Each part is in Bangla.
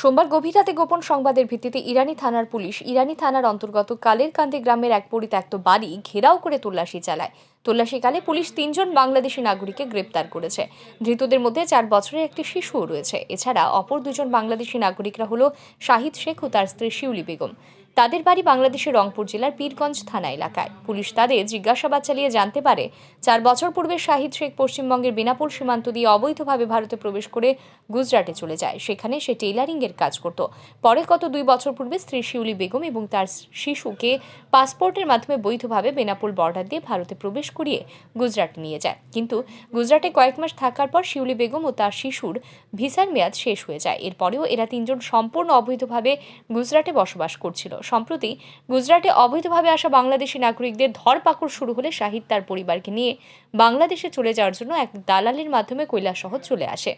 সোমবার গভীর রাতে গোপন সংবাদের ভিত্তিতে ইরানি থানার পুলিশ ইরানি থানার অন্তর্গত কালের কান্দি গ্রামের এক পরিত্যক্ত বাড়ি ঘেরাও করে তল্লাশি চালায়। তল্লাশিকালে পুলিশ তিনজন বাংলাদেশি নাগরিককে গ্রেপ্তার করেছে। ধৃতদের মধ্যে চার বছরের একটি শিশুও রয়েছে। এছাড়া অপর দুজন বাংলাদেশি নাগরিকরা হল শাহিদ শেখ ও তার স্ত্রী শিউলি বেগম। তাদের বাড়ি বাংলাদেশের রংপুর জেলার পীরগঞ্জ থানা এলাকায়। পুলিশ তাদের জিজ্ঞাসাবাদ চালিয়ে জানতে পারে, চার বছর পূর্বে শাহিদ শেখ পশ্চিমবঙ্গের বিনাপুর সীমান্ত দিয়ে অবৈধভাবে ভারতে প্রবেশ করে গুজরাটে চলে যায়। সেখানে সে টেইলারিং এর কাজ করত। পরে গত দুই বছর পূর্বে স্ত্রী শিউলি বেগম এবং তার শিশুকে পাসপোর্টের মাধ্যমে বৈধভাবে বেনাপোল বর্ডার দিয়ে ভারতে প্রবেশ করিয়ে গুজরাট নিয়ে যায়। কিন্তু গুজরাটে কয়েক মাস থাকার পর শিউলি বেগম ও তার শিশুর ভিসার মেয়াদ শেষ হয়ে যায়। এরপরেও এরা তিনজন সম্পূর্ণ অবৈধভাবে গুজরাটে বসবাস করছিল। সম্প্রতি গুজরাটে অবৈধভাবে আসা বাংলাদেশি নাগরিকদের ধরপাকড় শুরু হলে শাহিদ তার পরিবারকে নিয়ে বাংলাদেশে চলে যাওয়ার জন্য এক দালালির মাধ্যমে কৈলাসহর চলে আসে।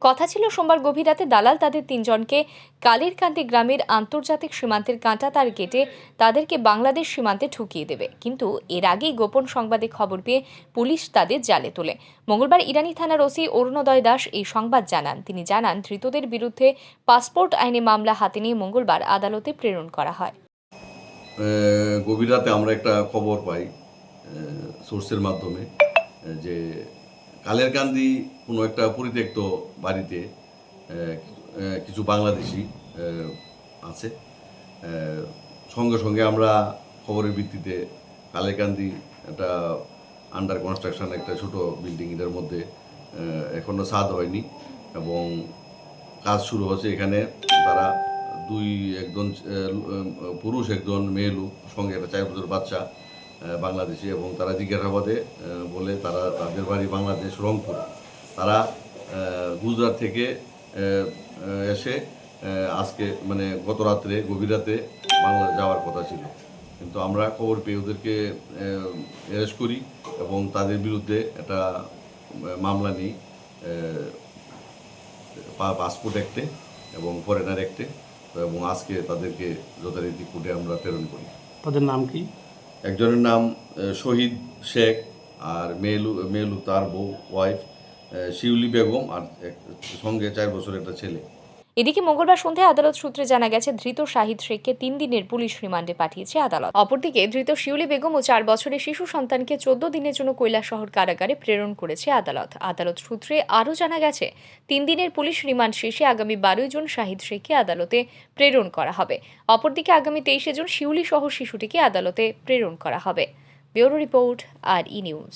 কথা ছিল সোমবার গভীর রাতে দালাল তাদের তিনজনকে কালিরকান্দি গ্রামের আন্তর্জাতিক সীমান্তের কাঁটা তার কেটে তাদেরকে বাংলাদেশ সীমান্তে ঠুকিয়ে দেবে। কিন্তু এর আগেই গোপন সংবাদে খবর পেয়ে পুলিশ তাদের জালে তোলে। মঙ্গলবার ইরানি থানার ওসি অরুণোদয় দাস এই সংবাদ জানান। তিনি জানান ধৃতদের বিরুদ্ধে পাসপোর্ট আইনে মামলা হাতে নিয়ে মঙ্গলবার আদালতে প্রেরণ করা হয়। গভীর রাতে আমরা একটা খবর পাই সোর্সের মাধ্যমে আহ, যে কালেরকান্দি কোনো একটা পরিত্যক্ত বাড়িতে কিছু বাংলাদেশি আছে। সঙ্গে সঙ্গে আমরা খবরের ভিত্তিতে কালের কালেরকান্দি একটা আন্ডার কনস্ট্রাকশন একটা ছোট বিল্ডিং এটার মধ্যে এখনও এখনও সাদ হয়নি এবং কাজ শুরু হচ্ছে এখানে তারা দুই একজন পুরুষ একজন মেয়ে লোক সঙ্গে একটা চার বছর বাচ্চা বাংলাদেশি এবং তারা জিজ্ঞাসাবাদে বলে তারা তাদের বাড়ি বাংলাদেশ, রংপুর। তারা গুজরাট থেকে এসে আজকে মানে গত রাত্রে, গভীর রাতে বাংলা যাওয়ার কথা ছিল। কিন্তু আমরা খবর পেয়ে ওদেরকে অ্যারেস্ট করি এবং তাদের বিরুদ্ধে একটা মামলা নিই পাসপোর্ট অ্যাক্টে এবং ফরেনার অ্যাক্টে এবং আজকে তাদেরকে যথারীতি কোর্টে আমরা প্রেরণ করি। তাদের নাম কি? একজনের নাম শহীদ শেখ আর মেলু মেলু তার বউ ওয়াইফ শিউলি বেগম আর সঙ্গে চার বছর একটা ছেলে। এদিকে মঙ্গলবার সন্ধ্যায় আদালত সূত্রে জানা গেছে, ধৃত শাহিদ শেখকে তিন দিনের পুলিশ রিমান্ডে পাঠিয়েছে আদালত। অপরদিকে ধৃত শিউলি বেগম ও চার বছরের শিশু সন্তানকে চোদ্দ দিনের জন্য কৈলাসহর কারাগারে প্রেরণ করেছে আদালত। আদালত সূত্রে আরও জানা গেছে, তিন দিনের পুলিশ রিমান্ড শেষে আগামী বারোই জুন শাহিদ শেখকে আদালতে প্রেরণ করা হবে। অপরদিকে আগামী তেইশে জুন শিউলি সহ শিশুটিকে আদালতে প্রেরণ করা হবে। ব্যুরো রিপোর্ট, আর ই নিউজ।